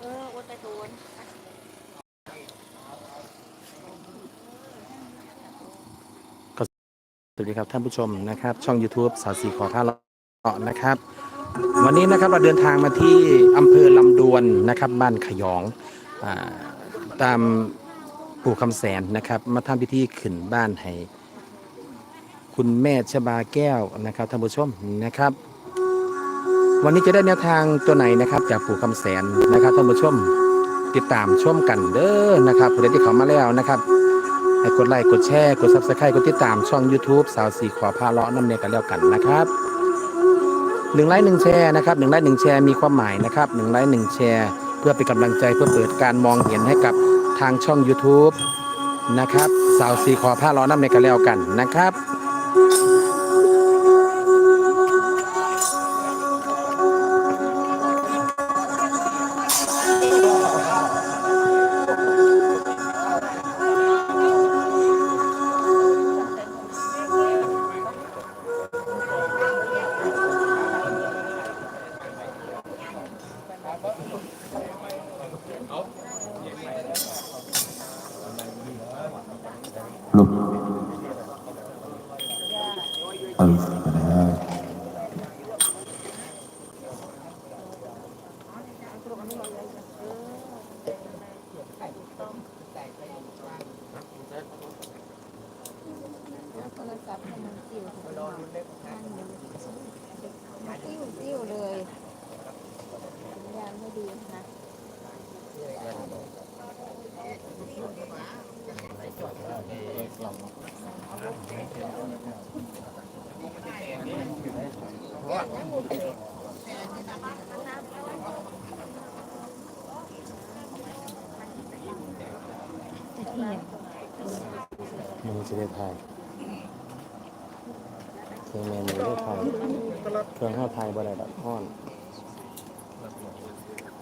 เออโอนไปตูนสวัสดีครับท่านผู้ชมนะครับ ช่อง YouTube สาวสีขอท่าเลาะนะครับ วันนี้นะครับเราเดินทางมาที่อำเภอลำดวนนะครับบ้านขยองอาตามปู่คำแสนนะครับ มาทำพิธีขึ้นบ้านให้ คุณแม่ชบาแก้วนะครับท่านผู้ชมนะครับ วันนี้จะได้แนวทางตัวไหนนะครับจากปู่คำแสนนะครับท่านผู้ชมติดตามชมกันเด้อนะครับผู้ใดที่เขามาแล้วนะครับให้กดไลค์กดแชร์กด subscribe กดติดตามช่อง YouTube สาวสีขอพาเลาะน้ำเนยกันแล้วกันนะครับหนึ่งไลค์หนึ่งแชร์นะครับหนึ่งไลค์หนึ่งแชร์มีความหมายนะครับหนึ่งไลค์หนึ่งแชร์ เพื่อเป็นกำลังใจเพื่อเปิดการมองเห็นให้กับทางช่อง YouTube นะครับสาวสีขอพาเลาะน้ำเนยกันแล้วกันนะครับ จะได้ถ่ายเครื่องแมนมันได้ถ่ายเครื่องห้าถ่ายบ่ได้ดอกห้อน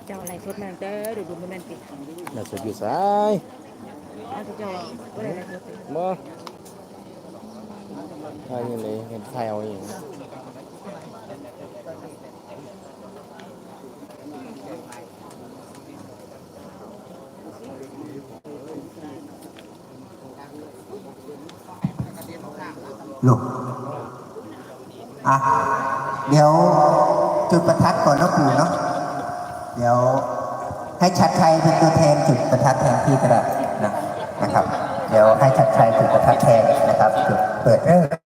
เจ้าอะไรสดมาเด้อดูดูมันมันปิดน่าสุดอยู่ซ้ายเอาเจ้าก็เลยอะไรสดบ่ถ่ายยังไงเห็นถ่ายเอาเอง ลูกอะ เดี๋ยวจุดประทัดก่อนนะปู่เนาะ เดี๋ยวให้ชัดชัยเป็นตัวแทนจุดประทัดแทนที่กระดาษนะนะครับ เดี๋ยวให้ชัดชัยจุดประทัดแทนนะครับจุดเปิดเริ่ม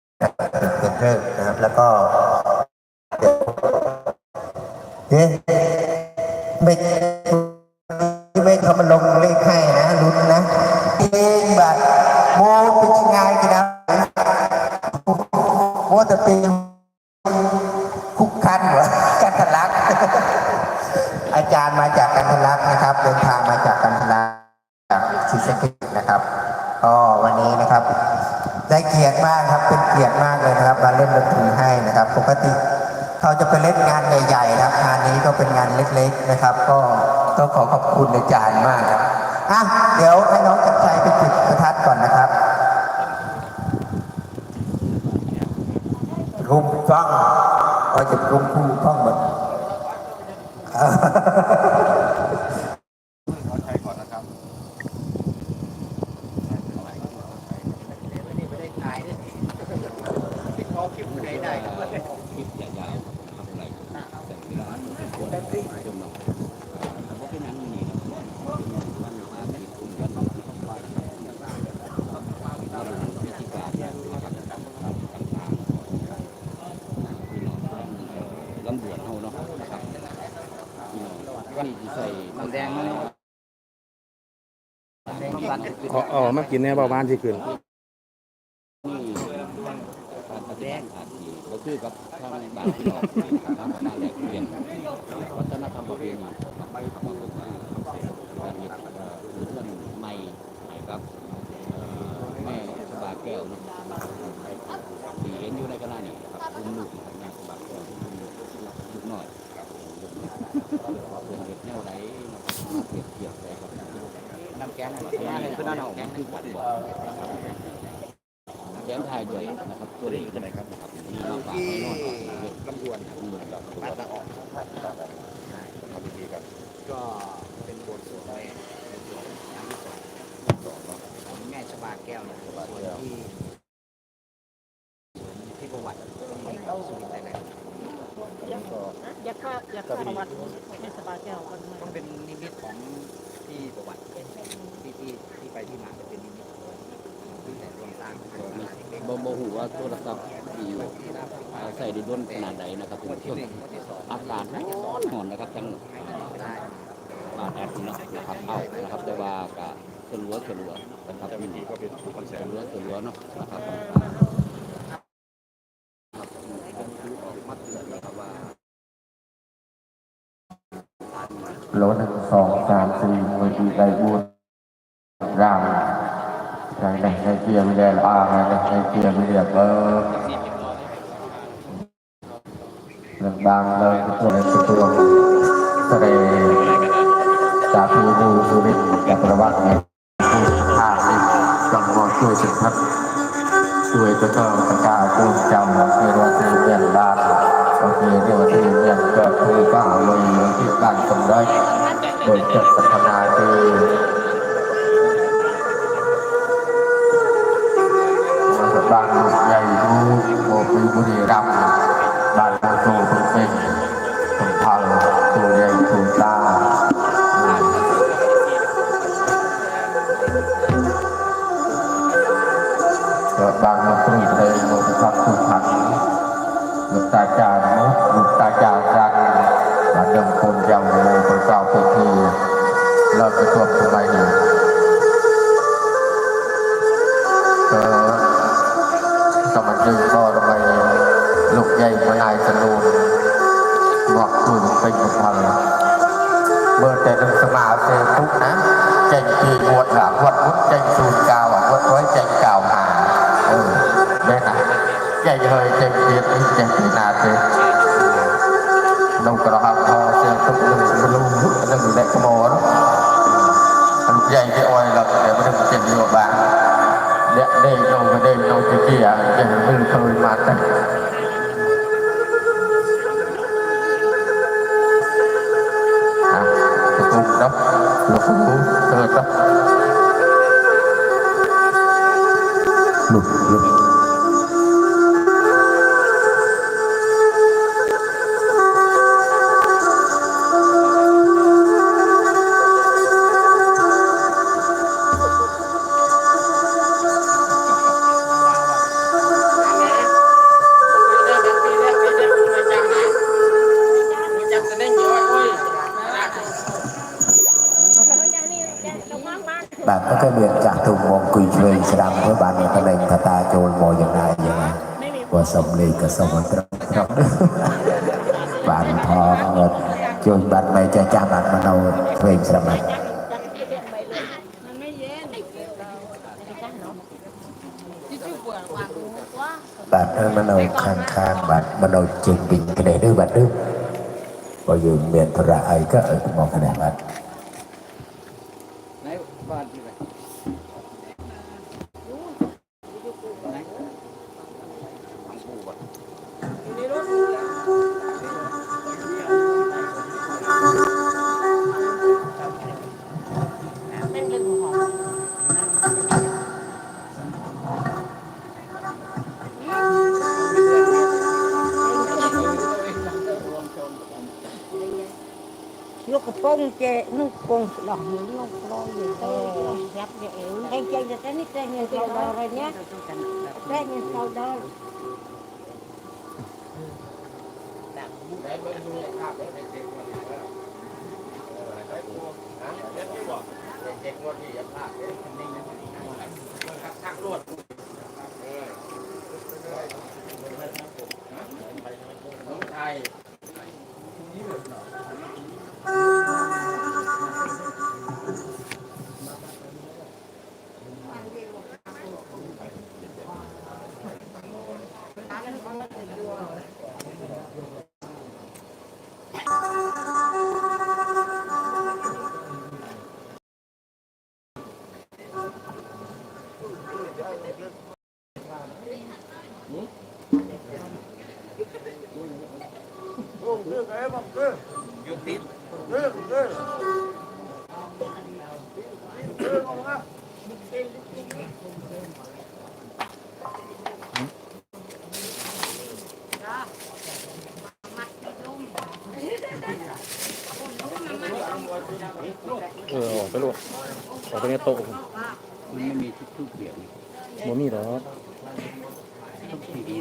ได้เกียรติมากครับ เป็นเกียรติมากเลยนะครับมาเล่นดนตรีให้นะครับ ปกติเขาจะไปเล่นงานใหญ่ๆนะครับงานนี้ก็เป็นงานเล็กๆนะครับ ก็ต้องขอขอบคุณอาจารย์มากครับอะเดี๋ยวให้น้องจับใจไปจุดประทัดก่อนนะครับรุมฟังก็จะรุมคู่ฟังหมด ลำดวนเฮาเนาะนะครับวันนี้สิใส่น้ำแดงมาเนาะน้ำตาลคือเอาเอามากินแน่บาบ้านที่ขึ้นน้ำแดงอา ทีก็คือกับทางบ้านที่ออกทางบ้านแหลกเปลี่ยนวัฒนธรรมประเพณีไปทำก็คือการเฮ็ดเอ่อเรื่องใหม่ใหม่ครับเอ่อแม่สบาแก้วเนาะที่เห็นอยู่ในขณะนี้ครับอุ้มลูกแม่สบาแก้วอุ้มลูกลูกน้อย เห็ดแนวไหนเห็ดเกี่ยวอะไรครับน้ำแกงอะไรน้ำแกงน้ำแกงคือขวัญบอกน้ำแกงไทยด้วยนะครับตัวนี้จะไหนครับนะครับมีมาฝากไว้นอนเห็ดลำดวนครับมีแบบตัวละออก ก็ ประวัติเทศบาลแก้วกันเป็นนิมิตของที่ประวัติที่ที่ที่ไปที่มาจะเป็นนิมิตที่แต่รวมสร้างบ่บ่หูว่าโทรศัพท์ที่อ่ใส่ได้ด้นขนาดไหนนะครับคุณผู้ชมอากาศร้อนหอนนะครับทั้งบ้านแอดนี่เนาะนะครับเอานะครับแต่ว่าก็สลัวสลัวนะครับมันก็เป็นคอนเสิร์ตสลัวสลัวเนาะนะครับผมคือออกมาเตือนนะครับว่า โลหนึ่งสองสามสี่มือดีได้บุญรามในในในเกียร์วิเลลอาในในเกียร์วิเลเบอร์เรื่องบางเลยตัวในตัวแสดงจากที่ดูสุรินทร์จากประวัติเนี่ยข้านี่ต้องมองช่วยสิทัศช่วยก็ต้องประกาศปูนจำในวันที่เรีย โดยจัดพัฒนาคือบ้านใหญ่ดูโอปีบุรีรัมย์บ้านโมโตเป็นเป็นสมพังตัวใหญ่ตัวตาเกิดบางมตรีเพลงโมทพักสุพรรณลูกตาจารย์มุกลูกตา บ้านเดิมคนยังโมเป็นเจ้าเป็นทีเลิกไปตัวทำไมเนี่ยเออสมัยนึงก็ทำไมลูกใหญ่มานายสนุนบอกคุยเป็นพังเมื่อแต่หนึ่งสมาเซทุกนะเจงกีบวดหลังวัดมุดเจงซูนกาวอะวัดไว้เจงกาวหาเออแม่นะใหญ่เฮยเจงเกียรติเจงกีนาเซ នៅក្រហមថោសៀលទុកនឹងលុងនឹងលេខមរលោកយ៉ាងគេអោយលោកតែមិនចេះយកបានអ្នកដេកនៅប្រទេសនៅទីគេចេះមិនឃើញមកតែគុំដល់លោកគ្រូទៅដល់លោកលោក thùng mong quỳ về sram với bạn này ta lên ta ta chôn mồi อย่างไรอย่างไรว่าสมลีกับสมตรครับบ้านทองจนบ้านไม่จะจ้าบ้านมันเอาเพลงสมัครบ้านเออมันเอาข้างข้างบ้านมันเอาจริงบินกันเลยด้วยบ้านด้วยพออยู่เมียนทระไอก็เออมองกันได้บ้าน lúc cái bông chè lúc bông đỏ những lúc lo gì tôi dẹp vậy anh chơi được cái nít trên như sau đó rồi nhé cái như sau đó เเออออกไปโลดออกไปในโต๊ะมันไม่มีทุกทุกเบียดบ่มีหรอกทุกทีดี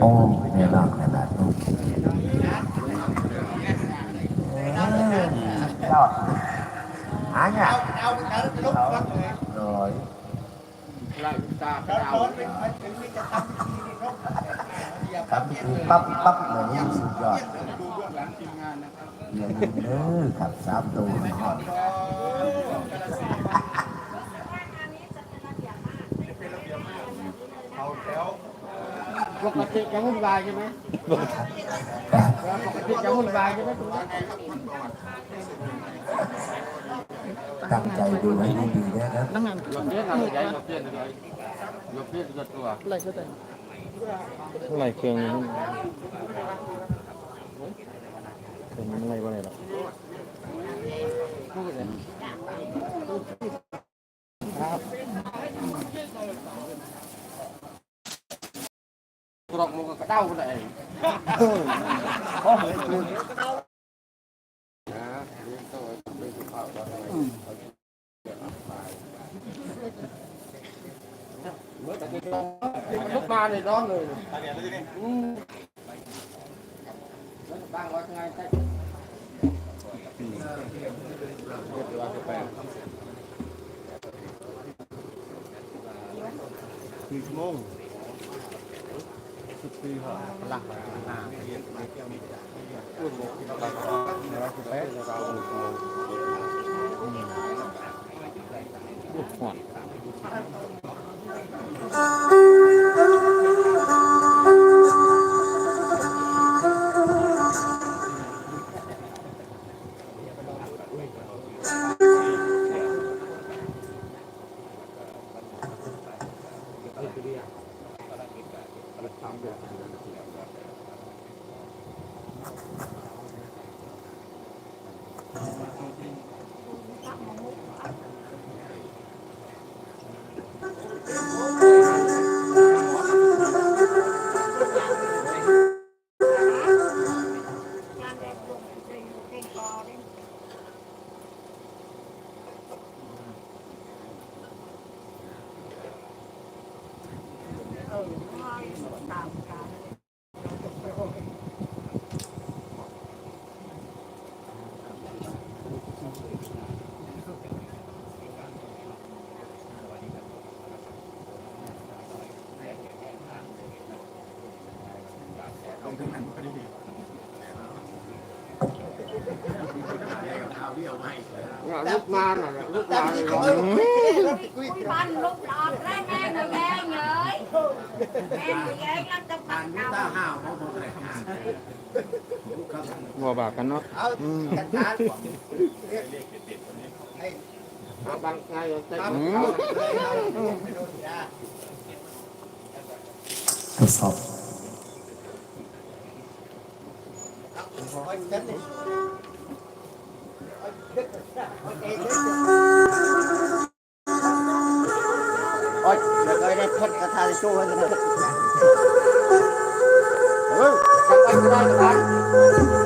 โอ้เนี่ยหลักขนาดนู้นยอดหาเนี่ยร้อยครับคือปั๊บปั๊บเหมือนนี้สุดยอดอย่างนี้เด้อครับสามตัวหอด ปกติจะวุ่นวายใช่ไหมปกติจะวุ่นวายใช่ไหมคุณตั้งใจดูให้ดีๆนะครับนั่งงานหยดเยอะหน่อยใหญ่หยดเยอะหน่อยหยดเยอะหยดตัวอะไรก็ได้อะไรเครื่องนี้เครื่องนี้อะไรวะอะไรหรอก รอกมันก็เด้าไปเลยลุกมาเลยร้อน เลยลุกมาหน่อยลุกมาเลยร้อน Ban lúc lọt ra nghe người nghe nhới Nghe người nghe lắm tập bắt đầu บัวบากกันเนาะเอากันทานบางไงทดสอบโอ๊ยเดี๋ยวก็ได้พ่นกระทาสู้ กันนะเฮ้ยทำไมไม่ได้กัน